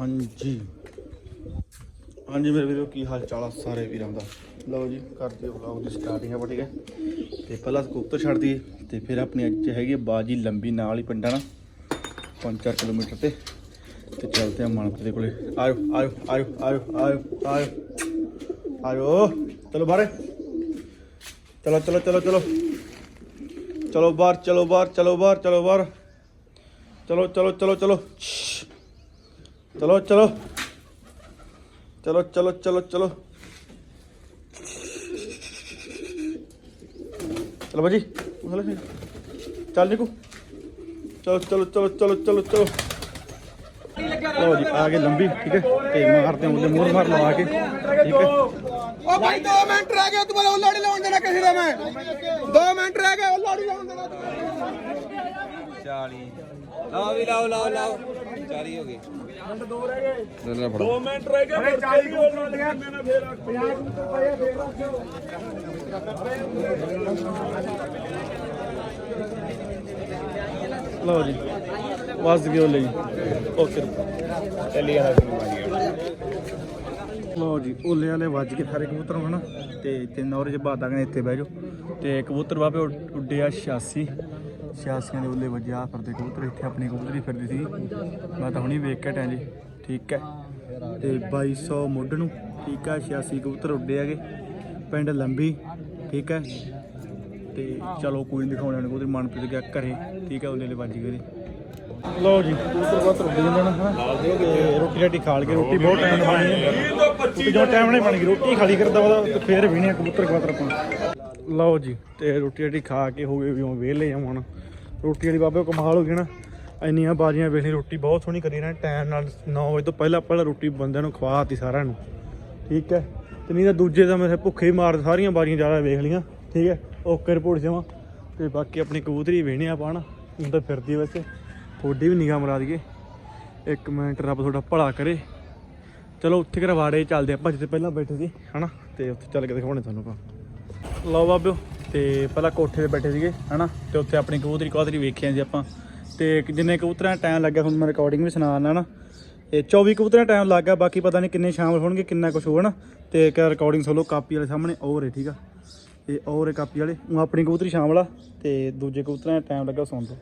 ਹਾਂਜੀ। ਹਾਂਜੀ ਮੇਰੇ ਵੀਰੋ, ਕੀ ਹਾਲ ਚਾਲ ਆ ਸਾਰੇ ਵੀਰਾਂ ਦਾ? ਲਓ ਜੀ ਕਰਦੇ ਵਲੌਗ ਦੀ ਸਟਾਰਟਿੰਗ ਆਪਾਂ, ਠੀਕ ਹੈ? ਤੇ ਪਹਿਲਾਂ ਕਬੂਤਰ ਛੱਡ ਦਈਏ ਤੇ ਫਿਰ ਆਪਣੀ ਅੱਜ ਹੈਗੀ ਹੈ ਬਾਜੀ ਲੰਬੀ ਨਾਲ ਹੀ ਪਿੰਡਾਂ ਨਾਲ 5-4 ਕਿਲੋਮੀਟਰ ਤੇ। ਤੇ ਚੱਲਦੇ ਆ ਮਾਨਪੁਰ ਦੇ ਕੋਲੇ। ਆਇਓ ਆਇਓ ਆਇਓ ਆਇਓ ਆਇਓ ਆਇਓ। ਆਇਓ, ਚਲੋ ਬਾਹਰ। ਚਲੋ ਚਲੋ ਚਲੋ ਚਲੋ। ਚਲੋ ਬਾਹਰ ਚਲੋ ਬਾਹਰ ਚਲੋ ਬਾਹਰ ਚਲੋ ਬਾਹਰ। ਚਲੋ ਚਲੋ ਚਲੋ ਚਲੋ। ਚਲੋ ਚਲੋ। ਚਲੋ ਚਲੋ ਚਲੋ ਚਲੋ। ਚਲੋ ਬਾਜੀ ਹਲੇ ਚੱਲ ਨਿਕੂ। ਚਲੋ ਚਲੋ ਚਲੋ ਚਲੋ ਚਲੋ ਚਲੋ। ਲਓ ਜੀ, ਆ ਗਏ ਲੰਬੀ, ਠੀਕ ਹੈ? ਤੇ ਮਾਰਦੇ ਹਾਂ ਉਹਦੇ ਮੂਹਰ ਮਾਰ ਲਵਾ ਕੇ, ਠੀਕ ਹੈ? ਉਹ ਭਾਈ 2 ਮਿੰਟ ਰਹਿ ਗਏ, ਤੂੰ ਬੋਲ ਲਾਉਣ ਦੇਣਾ ਕਿਸੇ ਦਾ ਮੈਂ। 2 ਮਿੰਟ ਰਹਿ ਗਏ ਉੱਲਾ ਲਾਉਣ ਦੇਣਾ 40 ਲਾਓ ਵੀ ਲਾਓ ਲਾਓ ਲਾਓ। 40 ਹੋ ਗਏ। ਮਿੰਟ ਦੋ ਰਹਿ ਗਏ। ਨਾ ਫੜੋ ਮਿੰਟ ਰਹਿ ਗਏ ਫਿਰ 40 ਹੋ ਗਿਆ ਮੈਂ ਫੇਰ 50 ਰੁਪਏ ਫੇਰ ਰੱਖਿਓ। ਲਓ ਜੀ ਵੱਜ ਗਏ ਉਹਲੇ ਜੀ ਓਕੇ ਚੱਲੀ ਜਾਣਾ ਸੀ ਮਾਰੀ ਲਓ ਜੀ ਓਲੇ ਵਾਲੇ ਵੱਜ ਕੇ ਸਾਰੇ ਕਬੂਤਰ ਹਨ। ਤੇ ਤਿੰਨ ਔਰ ਜੇ ਬਾਤ ਆਗਨੇ ਇੱਥੇ ਬਹਿ ਜਾਓ। ਤੇ ਕਬੂਤਰ ਬਾਬੇ ਉੱਡ- ਉੱਡੇ ਆ 86 86 ਦੇ ਓਲੇ ਵੱਜਿਆ ਫਿਰਦੇ ਕਬੂਤਰ, ਇੱਥੇ ਆਪਣੀ ਕਬੂਤਰੀ ਫਿਰਦੀ ਸੀ। ਮੈਂ ਤਾਂ ਹੁਣੀ ਵੇਖ ਕੇ ਟਾਂ ਜੀ, ਠੀਕ ਹੈ। ਤੇ 2200 ਮੁੱਢ ਨੂੰ, ਠੀਕ ਹੈ 86 ਕਬੂਤਰ ਉੱਡੇ ਹੈਗੇ, ਪਿੰਡ ਲੰਬੀ, ਠੀਕ ਹੈ। ਤੇ ਚਲੋ ਕੋਈ ਨਹੀਂ ਦਿਖਾਉਣਾ ਕਬੂਤਰ ਮਨਪ੍ਰੀਤ ਗਿਆ ਘਰੇ, ਠੀਕ ਹੈ ਓਲੇ ਵਾਲੇ ਵੱਜ ਗਏ ਇਹਦੇ। ਲਓ ਜੀ, ਕਬੂਤਰ ਬਹੁਤ ਉੱਡ ਜਾਂਦੇ ਨੇ, ਹਨਾ। ਤੇ ਰੋਟੀ ਰਾਟੀ ਖਾ ਕੇ ਰੋਟੀ ਬਹੁਤ ਟਾਈਮ ਖਾਣੀ ਹੈ। ਜੋ ਟਾਈਮ ਨਹੀਂ ਬਣ ਗਈ, ਰੋਟੀ ਖਾਲੀ ਕਰਦਾ ਵਾ ਫੇਰ ਵੀ ਨਹੀਂ ਕਬੂਤਰ ਕਬੂਤਰ ਆਪਾਂ ਲਓ ਜੀ, ਤੇ ਰੋਟੀ ਰਾਟੀ ਖਾ ਕੇ ਹੋ ਗਏ ਵੀ ਹੁਣ ਵਿਹਲੇ ਆ ਹੁਣ। ਰੋਟੀ ਵਾਲੀ ਬਾਬੇ ਕਮਾਲ ਹੋ ਗਈ ਨਾ। ਇੰਨੀਆਂ ਬਾਜੀਆਂ ਲਈ ਰੋਟੀ, ਬਹੁਤ ਸੋਹਣੀ ਕਰੀ ਨਾ, ਟਾਈਮ ਨਾਲ 9 ਵਜੇ ਤੋਂ ਪਹਿਲਾਂ ਪਹਿਲਾਂ ਰੋਟੀ ਬੰਦਿਆਂ ਨੂੰ ਖਵਾਤੀ ਸਾਰਿਆਂ ਨੂੰ। ਠੀਕ ਹੈ? ਤੇ ਨਹੀਂ ਤਾਂ ਦੂਜੇ ਤਾਂ ਮੇਰੇ ਭੁੱਖੇ ਹੀ ਮਾਰ ਸਾਰੀਆਂ ਬਾਜੀਆਂ ਜ਼ਿਆਦਾ ਵੇਖ ਲੀਆਂ ਠੀਕ ਹੈ? ਓਕੇ ਰਿਪੋਰਟ ਜਾਵਾਂ ਤੇ ਬਾਕੀ ਆਪਣੀ ਕਬੂਤਰੀ ਵੇਹਣੇ ਆਪਾਂ ਨਾ, ਹੁਣ ਤਾਂ ਫਿਰਦੀ ਵੈਸੇ। ਤੁਹਾਡੀ ਵੀ ਨਿਗਾਹ ਮਰਾ ਦਈਏ। ਇੱਕ ਮਿੰਟ ਰੱਬ ਤੁਹਾਡਾ ਭਲਾ ਕਰੇ। ਚਲੋ ਉੱਥੇ ਕਰਵਾੜੇ ਚੱਲਦੇ ਆਪਾਂ, ਜਿੱਥੇ ਪਹਿਲਾਂ ਬੈਠੇ ਸੀ, ਹਨਾ? ਤੇ ਉੱਥੇ ਚੱਲ ਕੇ ਦਿਖਾਉਣੇ ਤੁਹਾਨੂੰ ਆਪਾਂ। ਲਓ ਬਾਬਿਓ। ਤੇ ਪਹਿਲਾਂ ਕੋਠੇ ਤੇ ਬੈਠੇ ਸੀਗੇ ਹਨਾ? ਤੇ ਉੱਥੇ ਆਪਣੀ ਕਬੂਤਰੀ ਕਬੂਤਰੀ ਵੇਖਿਆ ਸੀ ਆਪਾਂ। ਤੇ ਜਿੰਨੇ ਕਬੂਤਰਾਂ ਟਾਈਮ ਲੱਗਿਆ ਹੁਣ ਮੈਂ ਰਿਕਾਰਡਿੰਗ ਵੀ ਸੁਣਾਉਣਾ ਨਾ ਇਹ 24 ਕਬੂਤਰਾਂ ਟਾਈਮ ਲੱਗ ਬਾਕੀ ਪਤਾ ਨਹੀਂ ਕਿੰਨੇ ਸ਼ਾਮਲ ਹੋਣਗੇ ਕਿੰਨਾ ਕੁਝ ਹੋਣਾ ਤੇ ਇੱਕ ਰਿਕਾਰਡਿੰਗ ਸੋਲੋ ਕਾਪੀ ਵਾਲੇ ਸਾਹਮਣੇ ਔਰ ਹੈ ਠੀਕ ਆ? ਇਹ ਔਰ ਹੈ ਕਾਪੀ ਵਾਲੇ ਉਹ ਆਪਣੀ ਕਬੂਤਰੀ ਸ਼ਾਮਲ ਆ ਤੇ ਦੂਜੇ ਕਬੂਤਰਾਂ ਦਾ ਟਾਈਮ ਲੱਗਾ ਸੁਣ ਲਓ।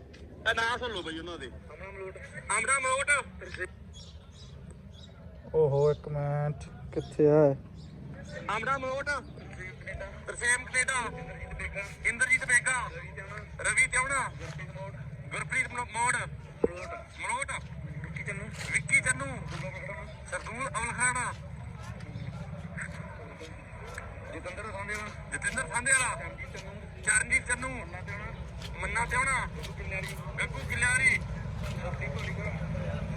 ਨਾਂ ਸੁਣ ਲਓ ਬਈ ਉਹਨਾਂ ਦੇ। ਆਮੜਾ ਮੋਟ ਓਹੋ ਇੱਕ ਮਿੰਟ ਕਿੱਥੇ ਆ ਆਮੜਾ ਮੋਟ ਤਰਸੇਮ ਕੈਨੇਡਾ ਇੰਦਰਜੀਤ ਬੇਗਾ ਰਵੀ ਤਿਉਣਾ ਗੁਰਪ੍ਰੀਤ ਮੋੜ ਮਲੋਟ ਵਿੱਕੀ ਚੰਨੂ। ਸਰਦੂਲ ਖਾਨ ਜਤਿੰਦਰ ਸਾਂਦੇ ਵਾਲਾ ਜਤਿੰਦਰ ਸਾਂਦੇ ਵਾਲਾ ਚਰਨਜੀਤ ਚੰਨੂ ਮੰਨਾ ਤਿਉਣਾ। ਗੱਗੂ ਗਿੱਲਾਰੀ।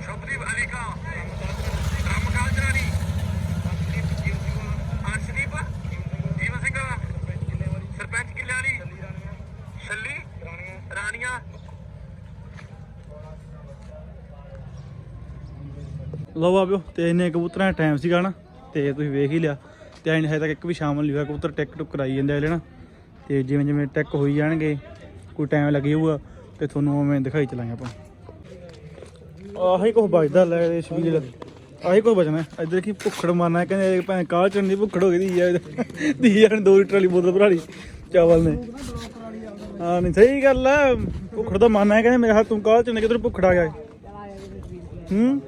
ਸ਼ਬਦੀਪ ਅਲੀ ਕਾ ਰਾਮਕਾਲ ਲਓ ਬਾਬਿਓ ਤੇ ਇੰਨੇ ਕਬੂਤਰਾਂ ਦਾ ਟਾਈਮ ਸੀਗਾ ਨਾ, ਤੇ ਤੁਸੀਂ ਵੇਖ ਹੀ ਲਿਆ। ਤੇ ਐਂ ਹਜੇ ਤੱਕ ਇੱਕ ਵੀ ਸ਼ਾਮਲ ਨਹੀਂ ਹੋਇਆ, ਕਬੂਤਰ ਟਿਕ ਟੁਕ ਕਰਾਈ ਜਾਂਦੇ ਅਗਲੇ ਨਾ। ਤੇ ਜਿਵੇਂ ਜਿਵੇਂ ਟਿਕ ਹੋਈ ਜਾਣਗੇ, ਕੋਈ ਟਾਈਮ ਲੱਗੀ ਹੋਊਗਾ, ਤੇ ਤੁਹਾਨੂੰ ਉਵੇਂ ਦਿਖਾਈ ਚਲਾਂਗੇ ਆਪਾਂ। ਆਹੀ ਕੁਝ ਬਚਦਾ ਲੈ ਇਹ ਸ਼ਬੀਲ ਆਹੀ ਕੁਝ ਬਚਣਾ ਇੱਧਰ ਦੇਖੀ ਭੁੱਖੜ ਮਾਰਨਾ, ਕਹਿੰਦੇ ਭੈਣ ਕਾਲ ਚੰਨੀ ਭੁੱਖੜ ਹੋ ਗਈ ਦੀ ਯਾਰ ਦੀ ਯਾਰ ਦੋ ਲੀਟਰ ਵਾਲੀ ਬੋਤਲ ਭਰਾ ਲਈ, ਚਾਵਲ ਨੇ। ਹਾਂ, ਨਹੀਂ, ਸਹੀ ਗੱਲ ਆ। ਭੁੱਖੜ ਦਾ ਮਾਰਨਾ ਹੈ, ਕਹਿੰਦੇ ਮੇਰੇ ਹੱਥ ਤੂੰ ਕਾਲ ਚੰਨੀ ਕਿਧਰ ਭੁੱਖੜ ਆ ਗਿਆ ਹੂੰ?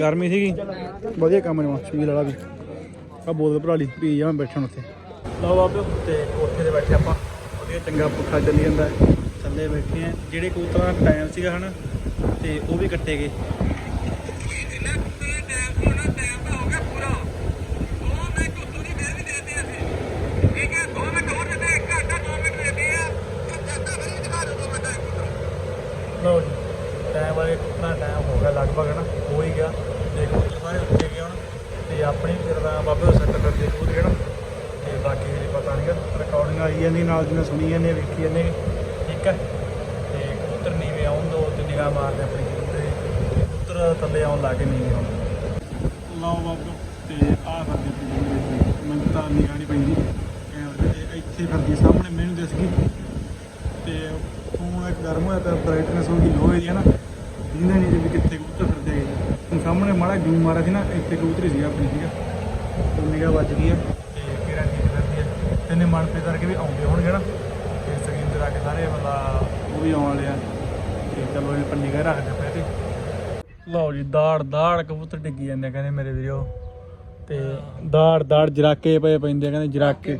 ਗਰਮੀ ਸੀਗੀ। ਵਧੀਆ ਕੰਮ ਨੇ ਸ਼ਬੀਲ ਵਾਲਾ ਵੀ। ਆ ਬੋਤਲ ਭਰਾ ਲਈ, ਪੀ ਜਾਵਾਂ ਬੈਠਣ ਉੱਥੇ। ਲਓ ਬਾਬੇ, ਤੇ ਕੋਠੇ ਤੇ ਬੈਠੇ ਆਪਾਂ। ਵਧੀਆ ਚੰਗਾ ਪੱਖਾ ਚੱਲੀ ਜਾਂਦਾ। ਥੱਲੇ ਬੈਠੇ ਆ। ਜਿਹੜੇ ਕਬੂਤਰਾਂ ਦਾ ਟਾਈਮ ਸੀਗਾ ਹਨਾ, ਤੇ ਉਹ ਵੀ ਕੱਟੇ ਗਏ। ਇਹਨਾਂ ਕੁੱਤੇ ਟਾਈਮ ਹੋ ਗਿਆ ਪੂਰਾ ਹੈ 2 ਮਿੰਟ ਹੋਰ ਦਿੰਦੇ ਇੱਕ ਘੰਟਾ 2 ਮਿੰਟ ਦੇਤੇ ਆ ਜੱਦਾ ਫਿਰ ਵੀ ਦਿਖਾ ਦਿਓ 2 ਮਿੰਟ ਇੱਕ ਲਓ ਜੀ, ਟਾਈਮ ਵਾਲੇ ਕਿੰਨਾ ਟਾਈਮ ਹੋ ਗਿਆ ਲਗਭਗ ਨਾ ਹੋ ਹੀ ਸਾਰੇ ਉੱਤੇ ਗਏ ਹੁਣ। ਤੇ ਆਪਣੀ ਫਿਰ ਤਾਂ ਬਾਬੇ ਦਾ ਸੈੱਟ ਕਰਦੇ ਕਬੂਤਰ ਜਿਹੜਾ ਤੇ ਬਾਕੀ ਹਜੇ ਪਤਾ ਨਹੀਂ ਰਿਕਾਰਡਿੰਗ ਆਈ ਜਾਂਦੀ ਨਾਲ ਜਿਵੇਂ ਸੁਣੀ ਜਾਂਦੇ ਆ, ਵੇਖੀ ਜਾਂਦੇ ਆ। ਠੀਕ ਹੈ ਤੇ ਕਬੂਤਰ ਨੀਵੇਂ ਆਉਣ ਦੋ ਤੇ ਨਿਗਾਹ ਮਾਰਦੇ ਆਪਣੀ ਕਬੂਤਰ ਤੇ ਕਬੂਤਰ ਥੱਲੇ ਆਉਣ ਲੱਗੇ ਨਹੀਂ ਹੁਣ ਲਓ ਬਾਬੂ ਤੇ ਆ ਫਿਰਦੀ ਪਈ ਮੈਨੂੰ ਤਾਂ ਨਿਗਾਹ ਨਹੀਂ ਪੈਂਦੀ। ਕੈਮਰੇ ਤੇ ਇੱਥੇ ਫਿਰਦੀ ਸਾਹਮਣੇ ਮੈਨੂੰ ਦਿਸ ਗਈ। ਤੇ ਫੋਨ ਇੱਕ ਗਰਮ ਹੋਇਆ ਤਾਂ ਬ੍ਰਾਈਟਨੈਸ ਹੋ ਗਈ ਲੋ ਇਹਦੀ ਹੈ ਨਾ ਜਿਹਨੇ ਨਹੀਂ ਵੀ ਕਿੱਥੇ ਸਾਹਮਣੇ ਮਾੜਾ ਜੂਮ ਮਾਰਿਆ ਸੀ ਨਾ ਇੱਥੇ ਕਬੂਤਰੀ ਸੀ ਆਪਣੀ ਠੀਕ ਆ। ਉਹ ਵੱਜ ਗਈ ਆ। ਤੇ ਕਿਹੜਾ ਠੀਕ ਕਰਦੀ ਆ। ਤਿੰਨੇ ਮਨਪ੍ਰੀਤ ਕਰਕੇ ਵੀ ਆਉਂਦੇ ਹੋਣਗੇ ਨਾ। ਤੇ ਸਗਿੰਦਰ ਆ ਕੇ ਸਾਰੇ ਬੰਦਾ ਉਹ ਵੀ ਆਉਣ ਵਾਲੇ ਆ। ਤੇ ਚਲੋ ਇਹ ਪੰਨੀ ਨਿਗਾਹ ਰੱਖਦੇ ਪਏ ਤੇ। ਲਓ ਜੀ ਦਾੜ ਦਾੜ ਕਬੂਤਰ ਡਿੱਗੀ ਜਾਂਦੇ ਕਹਿੰਦੇ ਮੇਰੇ ਵੀਰੋ। ਤੇ ਦਾੜ ਦਾੜ ਜਰਾਕੇ ਪਏ ਪੈਂਦੇ ਕਹਿੰਦੇ ਜਰਾਕੇ।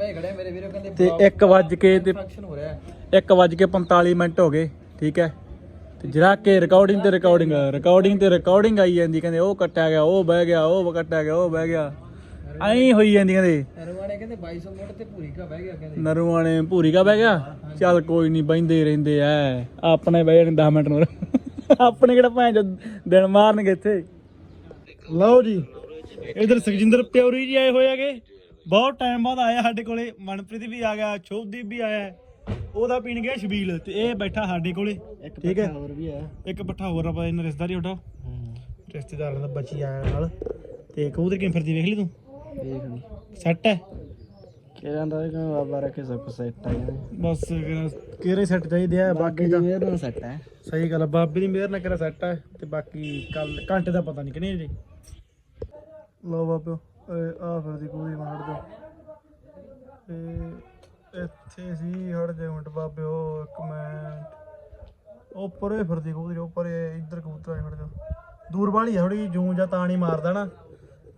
ਤੇ 1 ਵੱਜ ਕੇ ਤੇ ਫੰਕਸ਼ਨ ਹੋ ਰਿਹਾ। 1 ਵੱਜ ਕੇ 45 ਮਿੰਟ ਹੋ ਗਏ ਠੀਕ ਹੈ। ਤੇ ਜਰਾਕੇ ਰਿਕਾਰਡਿੰਗ ਤੇ ਰਿਕਾਰਡਿੰਗ ਰਿਕਾਰਡਿੰਗ ਤੇ ਰਿਕਾਰਡਿੰਗ ਆਈ ਜਾਂਦੀ ਕਹਿੰਦੇ ਉਹ ਕੱਟਿਆ ਗਿਆ ਉਹ ਬਹਿ ਗਿਆ ਉਹ ਕੱਟਿਆ ਗਿਆ ਉਹ ਬਹਿ ਗਿਆ। ਐਂ ਹੋਈ ਜਾਂਦੀ ਕਹਿੰਦੇ ਨਰਵਾਣੇ ਕਹਿੰਦੇ 2200 ਮੋਟ ਤੇ ਕਾ ਬਹਿ ਗਿਆ ਕਹਿੰਦੇ। ਨਰੂਆਣੇ ਭੂਰੀ ਕਾ ਬਹਿ ਗਿਆ? ਚੱਲ ਕੋਈ ਨਹੀਂ ਬਹਿੰਦੇ ਹੀ ਰਹਿੰਦੇ ਐ। ਆਪਣੇ ਬਹਿ ਜਾਣੇ 10 ਮਿੰਟ ਨੂੰ ਆਪਣੇ ਕਿਹੜਾ ਚੋਦ ਦਿਨ ਮਾਰਨਗੇ ਇੱਥੇ? ਲਓ ਜੀ ਇਧਰ ਸੁਖਜਿੰਦਰ ਪਿਉਰੀ ਜੀ ਆਏ ਹੋਏ ਹੈਗੇ। ਬਹੁਤ ਟਾਈਮ ਬਾਅਦ ਆਇਆ ਸਾਡੇ ਕੋਲੇ। ਮਨਪ੍ਰੀਤ ਵੀ ਆ ਗਿਆ ਸ਼ੋਭਦੀਪ ਵੀ ਆਇਆ। ਉਹਦਾ ਪੀਣ ਗਿਆ ਸ਼ਬੀਲ ਤੇ ਇਹ ਬੈਠਾ ਸਾਡੇ ਕੋਲੇ। ਠੀਕ ਹੈ? ਹੋਰ ਵੀ ਆ ਇੱਕ ਪੱਠਾ ਹੋਰ ਆਪਾਂ ਇਹਨਾਂ ਰਿਸ਼ਤੇਦਾਰੀ ਉਹਦਾ ਰਿਸ਼ਤੇਦਾਰਾਂ ਦਾ ਬੱਚੀ ਆਇਆ ਨਾਲ। ਤੇ ਕਬੂਤਰ ਕਿਵੇਂ ਫਿਰਦੀ ਵੇਖ ਲਈ ਤੂੰ? ਦੇਖ ਲਈ ਸੈੱਟ ਹੈ? ਕਿਹੜਾ ਦਾ ਕਿ ਬਾਬਾ ਰੱਖੇ ਸਭ ਸੈੱਟ ਆ ਬਸ ਕਿਹੜੇ ਸੈੱਟ ਚਾਹੀਦੇ ਆ? ਬਾਕੀ ਦਾ ਮੇਰ ਨਾਲ ਸੈੱਟ ਹੈ ਸਹੀ ਗੱਲ ਬਾਬੇ ਦੀ ਮਿਹਰ ਨਾਲ ਕਿਹੜਾ ਸੈੱਟ ਹੈ ਤੇ ਬਾਕੀ ਕੱਲ ਘੰਟੇ ਦਾ ਪਤਾ ਨਹੀਂ ਕਿਨੇ ਜੀ ਲੋ ਬਾਬਿਓ ਆ ਫਿਰਦੀ ਕੋਈ ਮਾਰ ਦੋ। ਤੇ ਇੱਥੇ ਸੀ ਹੜ ਜੇ ਮਿੰਟ ਬਾਬਿਓ ਇੱਕ ਮਿੰਟ। ਉਹ ਪਰੇ ਫਿਰਦੀ ਕਬੂਤਰੀ ਉਹ ਪਰੇ ਇੱਧਰ ਕਬੂਤਰ ਹਟ ਜਾ। ਦੂਰ ਵਾਲੀ ਥੋੜੀ ਜੂੰ ਜਾਂ ਤਾਂ ਮਾਰਦਾ ਨਾ।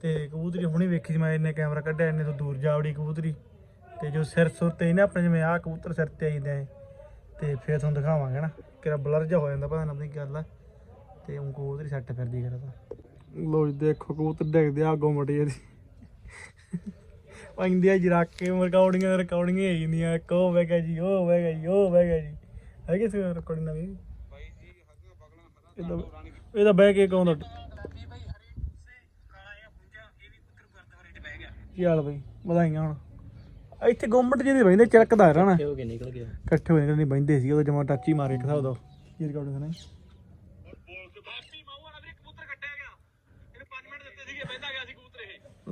ਤੇ ਕਬੂਤਰੀ ਹੁਣੀ ਵੇਖੀ ਸੀ ਮੈਂ, ਇੰਨੇ ਕੈਮਰਾ ਕੱਢਿਆ, ਇੰਨੇ ਤੋਂ ਦੂਰ ਜਾਵੜੀ ਕਬੂਤਰੀ। ਤੇ ਜੋ ਸਿਰ ਸੁਰ ਤੇ ਨਾ ਆਪਣੇ, ਜਿਵੇਂ ਆ ਕਬੂਤਰ ਸਿਰ ਤੇ ਆਈਦਾ ਹੈ ਤੇ ਫੇਰ ਤੁਹਾਨੂੰ ਦਿਖਾਵਾਂਗੇ ਨਾ ਕਿਰਾ ਬਲਰ ਜਿਹਾ ਹੋ ਜਾਂਦਾ, ਪਤਾ ਨਾ ਆਪਣੀ ਗੱਲ ਆ। ਤੇ ਉਹ ਕਬੂਤਰੀ ਸੱਟ ਫਿਰਦੀ ਕਰਦਾ ਲੋ ਦੇਖੋ ਕਬੂਤਰ ਡਿੱਗਦੇ ਆ, ਅੱਗੋਂ ਮਟੀ ਇਹਦੀ। ਪੈਂਦੀ ਆ ਜਰਾਕੇ ਰਿਕਾਰਡਿੰਗਾਂ ਰਿਕਾਰਡਿੰਗ ਹੀ ਜਾਂਦੀਆਂ ਇੱਕ ਉਹ ਬਹਿ ਗਿਆ ਜੀ ਉਹ ਬਹਿ ਗਿਆ ਜੀ ਉਹ ਬਹਿ ਗਿਆ ਜੀ। ਹੈ ਕਿ ਸੀ ਰਿਕਾਰਡਿੰਗ ਨਵੀਂ? ਇਹਦਾ ਬਹਿ ਕੇ ਕੌਣ ਦਾ ਕੀ ਹਾਲ ਬਈ ਵਧਾਈਆਂ ਹੁਣ। ਇੱਥੇ ਗਵਰਨਮੈਂਟ ਜਿਹਦੇ ਬੈਂਦੇ ਚੜਕਦਾ ਰਹਿਣਾ। ਹੋ ਕੇ ਨਿਕਲ ਗਿਆ ਇਕੱਠੇ ਹੋਏ ਨਹੀਂ ਬੈਂਦੇ ਸੀ ਉਹ ਜਮਾ ਟੱਚ ਹੀ ਮਾਰੇ ਇੱਕ ਹਿਸਾਬ ਦਾ ਕੀ ਰਿਕਾਰਡਿੰਗ ਨਹੀਂ।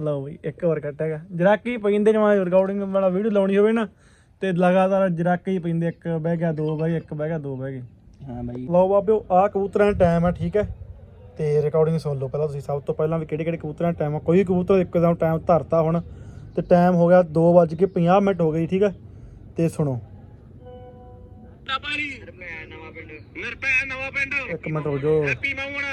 ਲਓ ਬਈ ਇੱਕ ਵਾਰ ਕੱਟੇਗਾ ਜਰਾਕੀ ਪੈਂਦੇ ਜਮਾ ਰਿਕਾਰਡਿੰਗ ਵਾਲਾ ਵੀਡੀਓ ਲਾਉਣੀ ਹੋਵੇ ਨਾ ਤੇ ਲਗਾਤਾਰ ਜਰਾਕੇ ਪੈਂਦੇ ਇੱਕ ਬਹਿ ਗਿਆ ਦੋ ਬਹਿ ਇੱਕ ਬਹਿ ਗਿਆ ਦੋ ਬਹਿ ਗਏ। ਹਾਂ ਬਾਈ। ਲਓ ਬਾਬਿਓ ਆ ਕਬੂਤਰਾਂ ਦਾ ਟਾਈਮ ਆ ਠੀਕ ਹੈ? ਤੇ ਰਿਕਾਰਡਿੰਗ ਸੁਣ ਲਓ ਪਹਿਲਾਂ ਤੁਸੀਂ ਸਭ ਤੋਂ ਪਹਿਲਾਂ ਵੀ ਕਿਹੜੇ ਕਿਹੜੇ ਕਬੂਤਰਾਂ ਦਾ ਟਾਈਮ ਆ? ਕੋਈ ਕਬੂਤਰ ਇੱਕਦਮ ਟਾਈਮ ਧਰਤਾ ਹੁਣ ਤੇ ਟਾਈਮ ਹੋ ਗਿਆ 2:50 ਮਿੰਟ ਹੋ ਗਏ ਠੀਕ ਹੈ? ਤੇ ਸੁਣੋ। ਟਾਪਾਰੀ ਨਵਾਂ ਪਿੰਡ। ਨਿਰਪੈ ਨਵਾਂ ਪਿੰਡ। ਇੱਕ ਮਿੰਟ ਹੋ ਜਾਓ। Happy Mauna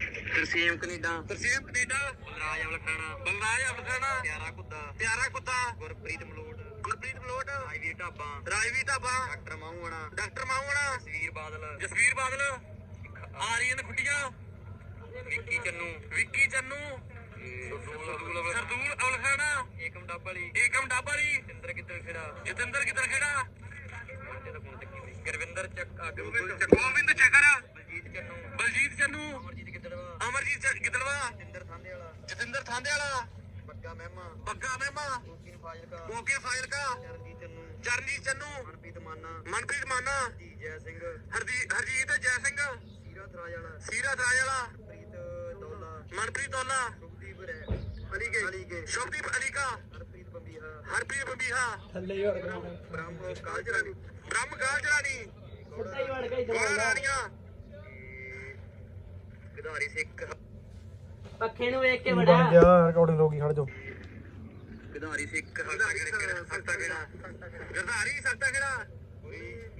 Tarsem Canada. Tarsem Canada. Balraj Aulakhana Balraj Aulakhana ਪਿਆਰਾ ਕੁੱਤਾ। ਪਿਆਰਾ ਕੁੱਤਾ। Gurpreet Malout. Gurpreet Malout. Rajveer Dhaba. Rajveer dhaba. Doctor Mahuna doctor Mahuna Jasveer Badal. Jasvir Badal. Aryan Khuttian. Vicky Channu. Vicky Channu. Sardool ਅਵਲਖਾਣਾ Ekam Dabli Ekam Dabli Jinder ਕਿੱਧਰ ਖੇੜਾ। ਜਤਿੰਦਰ ਕਿੱਧਰ ਖੇੜਾ। ਗੁਰਵਿੰਦਰ ਚੱਕ ਗੋਬਿੰਦ ਚੱਕਰ। ਬਲਜੀਤ ਚੰਨੂ। ਬਲਜੀਤ ਚੰਨੂ। ਅਮਰਜੀਤ ਚ- ਗਿੱਦੜਵਾ। ਜਤਿੰਦਰ ਥਾਂਦੇ ਵਾਲਾ। ਜਤਿੰਦਰ ਥਾਂਦੇ ਵਾਲਾ। ਬੱਗਾ ਮਹਿਮਾ। ਬੱਗਾ ਮਹਿਮਾ। ਕੋਕੀ ਫਾਜ਼ਿਲਕਾ। ਚਰਨਜੀਤ ਚੰਨੂ। ਚਰਨਜੀਤ ਚੰਨੂ। ਮਨਪ੍ਰੀਤ ਮਾਨਾ। ਮਨਪ੍ਰੀਤ ਮਾਨਾ। ਜੈ ਸਿੰਘ। ਹਰਜੀਤ ਹਰਜੀਤ ਜੈ ਸਿੰਘ। ਸੀਰਤ ਰਾਜ ਵਾਲਾ। ਸੀਰਤ ਰਾਜ ਵਾਲਾ। ਮਨਪ੍ਰੀਤ ਦੌਲਾ। ਮਨਪ੍ਰੀਤ ਦੌਲਾ। ਸ਼ੁਭਦੀਪ ਅਲੀ ਕੇ ਅਲੀ ਕੇ ਸ਼ੁਭਦੀਪ ਅਲੀ ਕਾ ਹਰਪ੍ਰੀਤ ਬੰਬੀਹਾ। ਹਰਪ੍ਰੀਤ ਬੰਬੀਹਾ। ਥੱਲੇ ਵੜ ਗਿਆ ਬ੍ਰਹਮ ਕਾਲਜਰਾਨੀ ਬ੍ਰਹਮ ਕਾਲਜਰਾਨੀ ਸਿੱਧਾ ਹੀ ਵੜ ਗਿਆ ਗੋਲਾ ਰਾਣੀਆਂ। ਗਧਾਰੀ ਸਿੱਖ। ਪੱਖੇ ਨੂੰ ਵੇਖ ਕੇ ਬਣ ਗਿਆ? ਰਿਕਾਰਡਿੰਗ ਹੋ ਗਈ ਖੜ ਜਾਓ ਗਧਾਰੀ ਸਿੱਖ ਹਲਤਾ ਕਿਹੜਾ? ਹਲਤਾ ਕਿਹੜਾ ਗਧਾਰੀ ਸਲਤਾ ਕਿਹੜਾ?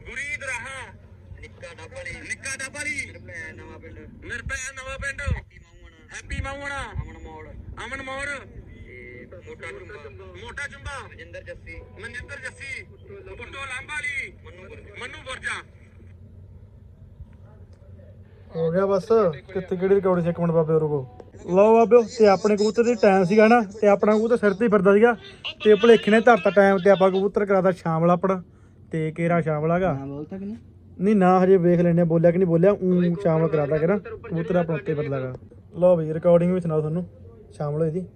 ਗੁਰੀ ਦਰਾਹਾ ਨਿੱਕਾ ਡੱਬਲੀ ਨਿੱਕਾ ਡੱਬਲੀ ਨਵਾਂ ਪਿੰਡ। ਨਿਰਪੈ ਨਵਾਂ ਪਿੰਡ। ਹੈਪੀ ਮਾਉਣਾ ਅਮਨ ਮੋੜ। ਅਮਨ ਮੋੜ। ਮੋਟਾ ਚੁੰਬਾ। ਮੋਟਾ ਚੁੰਬਾ। ਮਨਿੰਦਰ ਜੱਸੀ। ਮਨਿੰਦਰ ਜੱਸੀ। ਬੁੱਟੋ ਲਾਂਬਾਲੀ ਮੰਨੂ ਬੁਰਜਾ। ਹੋ ਗਿਆ ਬਸ। ਕਿੱਥੇ ਕਿਹੜੀ ਰਿਕਾਰਡ ਸੀ? ਇੱਕ ਮਿੰਟ ਬਾਬੇ ਰੁਕੋ। ਲਓ ਬਾਬਿਓ ਤੇ ਆਪਣੇ ਕਬੂਤਰ ਦੀ ਟਾਈਮ ਸੀਗਾ ਨਾ ਤੇ ਆਪਣਾ ਕਬੂਤਰ ਸਿਰ ਤੇ ਹੀ ਫਿਰਦਾ ਸੀਗਾ। ਤੇ ਭੁਲੇਖੇ ਨੇ ਧਰਤਾ ਟਾਈਮ ਤੇ ਆਪਾਂ ਕਬੂਤਰ ਕਰਾਦਾ ਸ਼ਾਮਲ ਆਪਣਾ। ਤੇ ਕੇਰਾ ਹਾਂ ਬੋਲ ਤੱਕ ਨਹੀਂ? ਨਹੀਂ ਨਾ ਹਜੇ ਵੇਖ ਲੈਣੇ ਬੋਲਿਆ ਕਿ ਨਹੀਂ ਬੋਲਿਆ ਊਂ ਸ਼ਾਮਲ ਕਰਾਦਾ ਕਿਹੜਾ ਕਬੂਤਰ ਆਪਣਾ ਉੱਤੇ ਬਦਲਾਗਾ ਲਓ ਬਈ ਰਿਕਾਰਡਿੰਗ ਵੀ ਸੁਣਾਓ ਤੁਹਾਨੂੰ। ਸ਼ਾਮਲ ਹੋਈ ਦੀ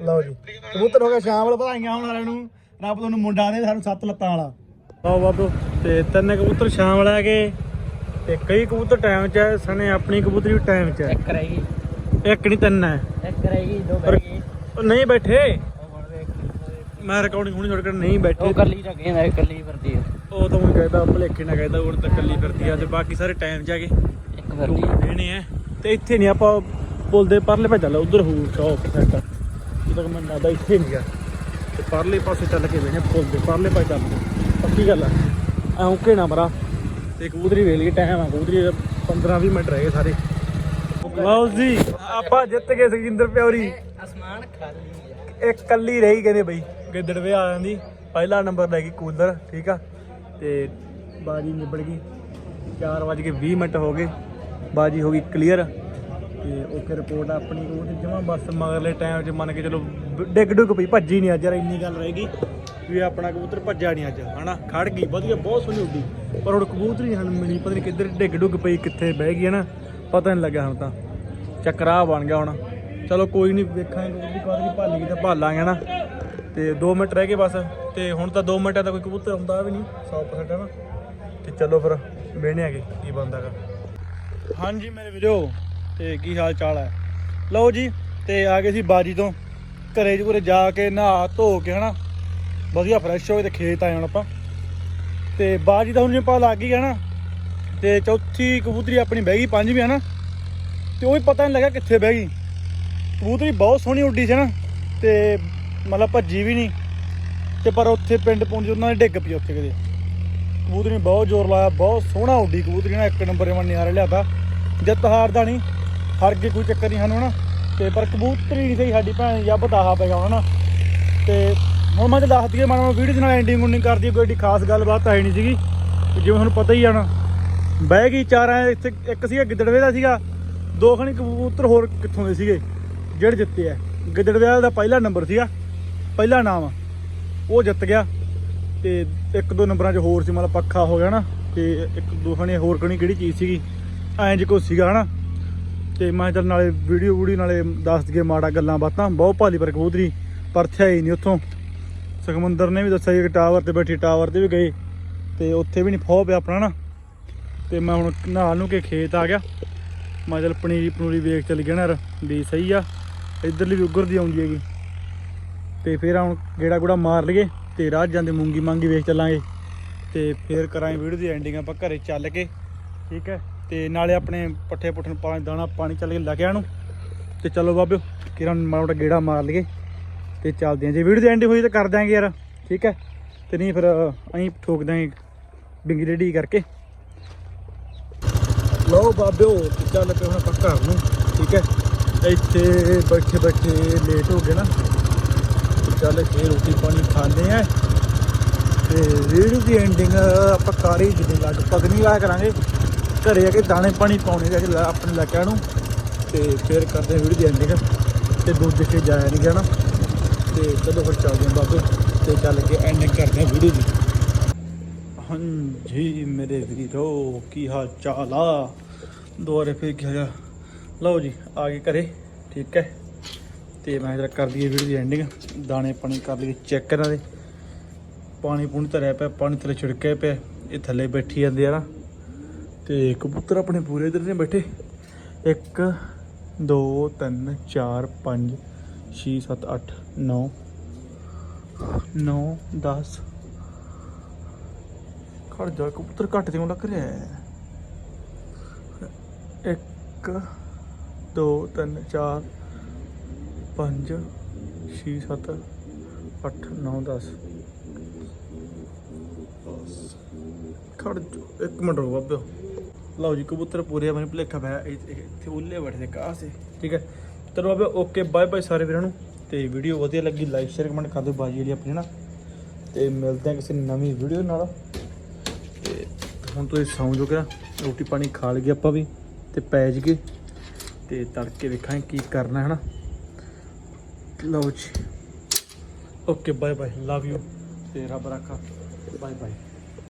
ਲਓ ਜੀ ਕਬੂਤਰ ਹੋ ਗਿਆ ਸ਼ਾਮਲ ਵਧਾਈਆਂ ਹੁਣ ਵਾਲਿਆਂ ਨੂੰ। ਰੱਬ ਤੁਹਾਨੂੰ ਮੁੰਡਾ ਨੇ ਸਾਨੂੰ ਸੱਤ ਲੱਤਾਂ ਵਾਲਾ। ਲਓ ਬਾਬੂ ਤੇ ਤਿੰਨ ਕਬੂਤਰ ਸ਼ਾਮਲ ਹੈਗੇ ਤੇ ਕਈ ਕਬੂਤਰ ਟਾਈਮ 'ਚ ਹੈ ਸਣੇ ਆਪਣੀ ਕਬੂਤਰੀ ਵੀ ਟਾਈਮ 'ਚ ਹੈ ਇੱਕ ਰਹੇਗੀ ਇੱਕ ਨਹੀਂ ਤਿੰਨ ਹੈ ਇੱਕ ਰਹੇਗੀ ਦੋ ਬੈਠੀ ਉਹ ਨਹੀਂ ਬੈਠੇ। ਮੈਂ ਰਿਕਾਰਡਿੰਗ ਹੁਣੀ ਛੋੜ ਕੇ ਨਹੀਂ ਬੈਠੇ। ਉਹ ਕੱਲੀ ਰੱਖੇ ਨਾ ਕੱਲੀ ਫਿਰਦੀ ਹੈ। ਉਹ ਤਾਂ ਉਹ ਕਹਿੰਦਾ ਭਲੇਖੇ ਨਾ ਕਹਿੰਦਾ ਉਹ ਤਾਂ ਕੱਲੀ ਫਿਰਦੀ ਆ ਤੇ ਬਾਕੀ ਸਾਰੇ ਟਾਈਮ 'ਚ ਹੈਗੇ ਇੱਕ ਵਰਲੀ ਲੈਣੇ ਆ। ਤੇ ਇੱਥੇ ਨਹੀਂ ਆਪਾਂ ਪੁੱਲ ਦੇ ਪਰਲੇ ਪਾ ਚੱਲ ਉਧਰ ਹੋਊ ਸ਼ੌਪ ਸੈਟ ਜਦੋਂ ਮੈਂ ਨਾਦਾ ਇੱਥੇ ਨਹੀਂ ਗਿਆ ਤੇ ਪਰਲੇ ਪਾਸੇ ਚੱਲ ਕੇ ਵੇਣੇ ਪੁੱਲ ਦੇ ਪਰਲੇ ਪਾਸੇ ਚੱਲ ਕੇ। ਪੱਕੀ ਗੱਲ ਆ। ਐਂ ਕਿ ਨਾ ਮਰਾ ਤੇ ਕਬੂਤਰੀ ਵੇਲ ਗਈ ਟਾਈਮ ਆ ਕਬੂਤਰੀ ਦਾ 15 20 ਮਿੰਟ ਰਹਿ ਗਏ ਸਾਰੇ। ਲਓ ਜੀ ਆਪਾਂ ਜਿੱਤ ਗਏ ਸੁਖਜਿੰਦਰ ਪਿਉਰੀ ਅਸਮਾਨ ਖਾਲੀ ਇੱਕ ਕੱਲੀ ਰਹੀ ਕਹਿੰਦੇ ਬਈ ਗਿੱਦੜਵੇ ਆ ਜਾਂਦੀ ਪਹਿਲਾ ਨੰਬਰ ਲੈ ਗਈ ਕੂਲਰ ਠੀਕ ਆ? ਤੇ ਬਾਜੀ ਨਿਬੜ ਗਈ। 4:20 ਮਿੰਟ ਹੋ ਗਏ। ਬਾਜੀ ਹੋ ਗਈ ਕਲੀਅਰ ਤੇ ਓਕੇ ਰਿਪੋਰਟ ਆਪਣੀ ਉਹ ਜਮਾ ਬਸ ਮਗਰਲੇ ਟਾਈਮ 'ਚ ਮੰਨ ਕੇ ਚਲੋ ਡਿੱਗ ਡੁੱਗ ਪਈ ਭੱਜੀ ਨਹੀਂ ਅੱਜ ਯਾਰ ਇੰਨੀ ਗੱਲ ਰਹਿ ਗਈ। ਵੀ ਆਪਣਾ ਕਬੂਤਰ ਭੱਜਿਆ ਨਹੀਂ ਅੱਜ, ਹਨਾ? ਖੜ ਗਈ, ਵਧੀਆ, ਬਹੁਤ ਸੋਹਣੀ ਉੱਡੀ। ਪਰ ਹੁਣ ਕਬੂਤਰ ਹੀ ਸਾਨੂੰ ਮਿਲੀ, ਪਤਾ ਨਹੀਂ ਕਿੱਧਰ ਡਿੱਗ ਡੁੱਗ ਪਈ, ਕਿੱਥੇ ਬਹਿ ਗਈ ਹਨਾ ਪਤਾ ਨਹੀਂ ਲੱਗਾ ਹੁਣ ਤਾਂ। ਚੱਕਰਾ ਬਣ ਗਿਆ ਹੁਣ। ਚਲੋ ਕੋਈ ਨਹੀਂ, ਵੇਖਾਂਗੇ ਕਬੂਤਰੀ ਕਦ ਨਹੀਂ ਭਾਲੀ ਤਾਂ ਭਾਲਾਂਗੇ ਨਾ ਤੇ 2 ਮਿੰਟ ਰਹਿ ਗਏ ਬਸ। ਤੇ ਹੁਣ ਤਾਂ 2 ਮਿੰਟਾਂ ਦਾ ਕੋਈ ਕਬੂਤਰ ਹੁੰਦਾ ਵੀ ਨਹੀਂ 100% ਹੈ ਤੇ ਚਲੋ ਫਿਰ ਵੇਹਣੇ ਆਗੇ ਕੀ ਬੰਦਾਗਾ ਹਾਂਜੀ ਮੇਰੇ ਵੀਰੋ, ਤੇ ਕੀ ਹਾਲ ਚਾਲ ਹੈ? ਲਓ ਜੀ, ਤੇ ਆ ਗਏ ਸੀ ਬਾਜੀ ਤੋਂ। ਘਰੇ ਜੂਰੇ ਜਾ ਕੇ ਨਹਾ ਧੋ ਕੇ, ਹਨਾ? ਵਧੀਆ ਫਰੈਸ਼ ਹੋਵੇ ਕੇ ਤੇ ਖੇਤ ਆਏ ਹੁਣ ਆਪਾਂ। ਤੇ ਬਾਜੀ ਤਾਂ ਹੁਣ ਜਿਵੇਂ ਪਤਾ ਲੱਗ ਗਈ ਹੈ ਨਾ, ਤੇ ਚੌਥੀ ਕਬੂਤਰੀ ਆਪਣੀ ਬਹਿ ਗਈ, ਪੰਜਵੀਂ ਨਾ, ਤੇ ਉਹ ਵੀ ਪਤਾ ਨਹੀਂ ਲੱਗਾ ਕਿੱਥੇ ਬਹਿ ਗਈ। ਕਬੂਤਰੀ ਬਹੁਤ ਸੋਹਣੀ ਉੱਡੀ ਸੀ ਨਾ, ਤੇ ਮਤਲਬ ਭੱਜੀ ਵੀ ਨਹੀਂ ਤੇ ਪਰ ਉੱਥੇ ਪਿੰਡ ਪੁੰਜ ਉਹਨਾਂ ਨੇ ਡਿੱਗ ਪਈ ਉੱਥੇ ਕਿਤੇ। ਕਬੂਤਰੀ ਨੇ ਬਹੁਤ ਜ਼ੋਰ ਲਾਇਆ, ਬਹੁਤ ਸੋਹਣਾ ਉੱਡੀ ਕਬੂਤਰੀ ਨੇ, ਇੱਕ ਨੰਬਰ ਦੇ ਨਿਆਰੇ ਲਿਆਦਾ। ਜਿੱਤ ਹਾਰਦਾ ਨਹੀਂ ਹਾਰ ਕੇ ਕੋਈ ਚੱਕਰ ਨਹੀਂ ਸਾਨੂੰ ਨਾ ਤੇ ਪਰ ਕਬੂਤਰੀ ਨਹੀਂ ਸਹੀ, ਸਾਡੀ ਭੈਣ ਜਾਂ ਬਤਾਹਾ ਪੈਗਾ ਹਨਾ ਤੇ ਹੁਣ ਮੈਂ ਤਾਂ ਦੱਸ ਦਈਏ ਮਾੜਾ ਵੀਡੀਓ ਦੇ ਨਾਲ ਐਂਡਿੰਗ ਨਹੀਂ ਕਰਦੀ ਕੋਈ ਏਡੀ ਖਾਸ ਗੱਲਬਾਤ ਆਈ ਨਹੀਂ ਸੀਗੀ। ਤੇ ਜਿਵੇਂ ਤੁਹਾਨੂੰ ਪਤਾ ਹੀ ਆ ਨਾ, ਬਹਿ ਗਈ ਚਾਰਾਂ ਇੱਥੇ ਇੱਕ ਸੀਗਾ ਗਿੱਦੜਵੇ ਦਾ ਸੀਗਾ, ਦੋ ਖਣੀ ਕਬੂਤਰ ਹੋਰ ਕਿੱਥੋਂ ਦੇ ਸੀਗੇ, ਜਿਹੜੇ ਜਿੱਤੇ ਆ। ਗਿੱਦੜਵੇ ਵਾਲੇ ਦਾ ਪਹਿਲਾ ਨੰਬਰ ਸੀਗਾ, ਪਹਿਲਾ ਨਾਮ ਉਹ ਜਿੱਤ ਗਿਆ। ਤੇ ਇੱਕ ਦੋ ਨੰਬਰਾਂ 'ਚ ਹੋਰ ਸੀ, ਮਤਲਬ ਪੱਖਾ ਹੋ ਗਿਆ ਨਾ, ਤੇ ਇੱਕ ਦੋ ਖਣੀ ਹੋਰ ਕਣੀ ਕਿਹੜੀ ਚੀਜ਼ ਸੀਗੀ, ਐਂ ਜੇ ਕੋਈ ਸੀਗਾ, ਹਨਾ। ਤੇ ਮੈਂ ਚੱਲ ਨਾਲੇ ਵੀਡੀਓ ਵੀਡੀਓ ਨਾਲੇ ਦੱਸ ਦਈਏ ਮਾੜਾ ਗੱਲਾਂ ਬਾਤਾਂ, ਬਹੁਤ ਭਾਲੀ ਪਰ ਕਬੂਤਰੀ ਪਰਥਿਆ ਹੀ ਨਹੀਂ ਉੱਥੋਂ। ਸੁਖਮੰਦਰ ਨੇ ਵੀ ਦੱਸਿਆ ਸੀ ਕਿ ਟਾਵਰ ਤੇ ਬੈਠੀ, ਟਾਵਰ ਤੇ ਵੀ ਗਏ ਤੇ ਉੱਥੇ ਵੀ ਨਹੀਂ ਫੋਹ ਪਿਆ ਆਪਣਾ ਨਾ। ਤੇ ਮੈਂ ਹੁਣ ਨਾਲ ਨੂੰ ਕੇ ਖੇਤ ਆ ਗਿਆ। ਮੈਂ ਚਲ ਪਨੀਰੀ ਪਨੂਰੀ ਵੇਖ ਚੱਲ ਗਿਆ ਨਾ ਯਾਰ, ਵੀ ਸਹੀ ਆ, ਇਧਰਲੀ ਵੀ ਉੱਗਰ ਦੀ ਆਉਂਦੀ ਹੈਗੀ। ਤੇ ਫਿਰ ਹੁਣ ਗੇੜਾ ਗੂੜਾ ਮਾਰ ਲਈਏ ਤੇ ਰਾਹ ਜਾਂਦੇ ਮੂੰਗੀ ਮਾਂਗੀ ਵੇਖ ਚੱਲਾਂਗੇ। ਤੇ ਫਿਰ ਕਰਾਂਗੇ ਵੀਡੀਓ ਦੀ ਐਂਡਿੰਗ ਆਪਾਂ ਘਰੇ ਚੱਲ ਕੇ, ਠੀਕ ਹੈ? ਤੇ ਨਾਲੇ ਆਪਣੇ ਪੱਠੇ ਪੁੱਠੇ ਨੂੰ ਪਾਣੀ, ਦਾਣਾ ਪਾਣੀ ਚੱਲ ਕੇ ਲੱਗਿਆ ਨੂੰ। ਤੇ ਚਲੋ ਬਾਬਿਓ, ਕਿਰਨ ਮਾੜਾ ਗੇੜਾ ਮਾਰ ਲਈਏ। ਤੇ ਚੱਲਦੇ ਆਂ ਜੇ ਵੀਡੀਓ ਦੀ ਐਂਡ ਹੋਈ ਤਾਂ ਕਰ ਦਾਂਗੇ ਯਾਰ। ਠੀਕ ਹੈ? ਤੇ ਨਹੀਂ ਫਿਰ ਅਸੀਂ ਠੋਕ ਦਾਂਗੇ ਬਿੰਗੀ ਰੈਡੀ ਕਰਕੇ। ਲਓ ਬਾਬਿਓ, ਚੱਲ ਪਏ ਹੁਣ ਆਪਾਂ ਘਰ ਨੂੰ। ਠੀਕ ਹੈ? ਇੱਥੇ ਬੈਠੇ ਬੈਠੇ ਲੇਟ ਹੋ ਗਏ ਨਾ। ਚੱਲ ਕੇ ਰੋਟੀ ਪਾਣੀ ਖਾਂਦੇ ਆ ਤੇ ਵੀਡੀਓ ਦੀ ਐਂਡਿੰਗ ਆਪਾਂ ਕਰ ਹੀ ਜਿਵੇਂ ਲਗਭਗ ਨਹੀਂ ਲਾਇਆ ਕਰਾਂਗੇ। ਘਰੇ ਆ ਕੇ ਦਾਣੇ ਪਾਣੀ ਪਾਉਣੇ ਜਾ ਕੇ ਆਪਣੇ ਇਲਾਕਿਆਂ ਨੂੰ। ਤੇ ਫਿਰ ਕਰਦੇ ਵੀਡੀਓ ਦੀ ਐਂਡਿੰਗ ਤੇ ਦੁੱਧ ਦੇ ਕੇ ਜਾਇਆ ਨਹੀਂ ਗਿਆ ਨਾ। ਤੇ ਚਲੋ ਫਿਰ ਚੱਲਦੇ ਹਾਂ ਬਾਬੇ ਤੇ ਚੱਲ ਕੇ ਐਂਡਿੰਗ ਕਰਦੇ ਹਾਂ ਵੀਡੀਓ ਦੀ। ਹਾਂਜੀ ਮੇਰੇ ਵੀਰੋ, ਕੀ ਹਾਲ ਚਾਲ ਆ? ਦੁਆਰੇ ਫੇਰ ਕੀ ਹੋਇਆ ਲਓ ਜੀ, ਆ ਗਏ ਘਰੇ, ਠੀਕ ਹੈ। ਤੇ ਮੈਂ ਜਰਾ ਕਰ ਦਈਏ ਵੀਡੀਓ ਦੀ ਐਂਡਿੰਗ ਦਾਣੇ ਪਾਣੀ ਕਰ ਲਈਏ ਚੈੱਕ ਇਹਨਾਂ ਦੇ। ਪਾਣੀ ਪੂਣੀ ਧਰਿਆ ਪਿਆ, ਪਾਣੀ ਥੱਲੇ ਛਿੜਕਿਆ ਪਿਆ, ਇਹ ਥੱਲੇ ਬੈਠੀ ਜਾਂਦੇ ਆ ਨਾ। ਤੇ ਕਬੂਤਰ ਆਪਣੇ ਪੂਰੇ ਇਧਰ ਨੇ ਬੈਠੇ। 1 2 3 4 5 6 7 8 9 9 10 ਖੜ ਜਾ ਕਬੂਤਰ ਘੱਟ ਜਿਉਂ ਲੱਗ ਰਿਹਾ ਹੈ। 1 2 3 4 5 6 7 8 9 10 ਖੜ ਜਾ ਇੱਕ ਮਿੰਟ ਰੁਕੋ ਬਾਬਿਓ ਲਓ ਜੀ, ਕਬੂਤਰ ਪੂਰੇ ਆਪਣੇ ਭਲੇਖਾ ਪਿਆ। ਇੱਥੇ ਉੱਲੇ ਬੈਠੇ ਕਾਹ ਠੀਕ ਹੈ। ਚਲੋ ਬਾਬੇ ਓਕੇ ਬਾਏ ਬਾਏ ਸਾਰੇ ਵੀਰਾਂ ਨੂੰ। ਤੇ ਵੀਡੀਓ ਵਧੀਆ ਲੱਗੀ ਲਾਈਕ ਸ਼ੇਅਰ ਕਮੈਂਟ ਕਰ ਦਿਓ ਬਾਜੀ ਜਿਹੜੀ ਆਪਣੀ ਨਾ ਤੇ ਮਿਲਦੇ ਹਾਂ ਕਿਸੇ ਨਵੀਂ ਵੀਡੀਓ ਨਾਲ। ਤੇ ਹੁਣ ਤੁਸੀਂ ਸੌਂ ਜਾਓ ਕਿਰਾ ਰੋਟੀ ਪਾਣੀ ਖਾ ਲਈਏ ਆਪਾਂ ਵੀ, ਤੇ ਪੈ ਜਗੇ ਤੇ ਤੜਕੇ ਵੇਖਾਂਗੇ ਕੀ ਕਰਨਾ ਹੈ ਨਾ ਲਓ ਜੀ। Okay bye bye love you ਤੇ ਰੱਬ ਰੱਖਾ। Bye bye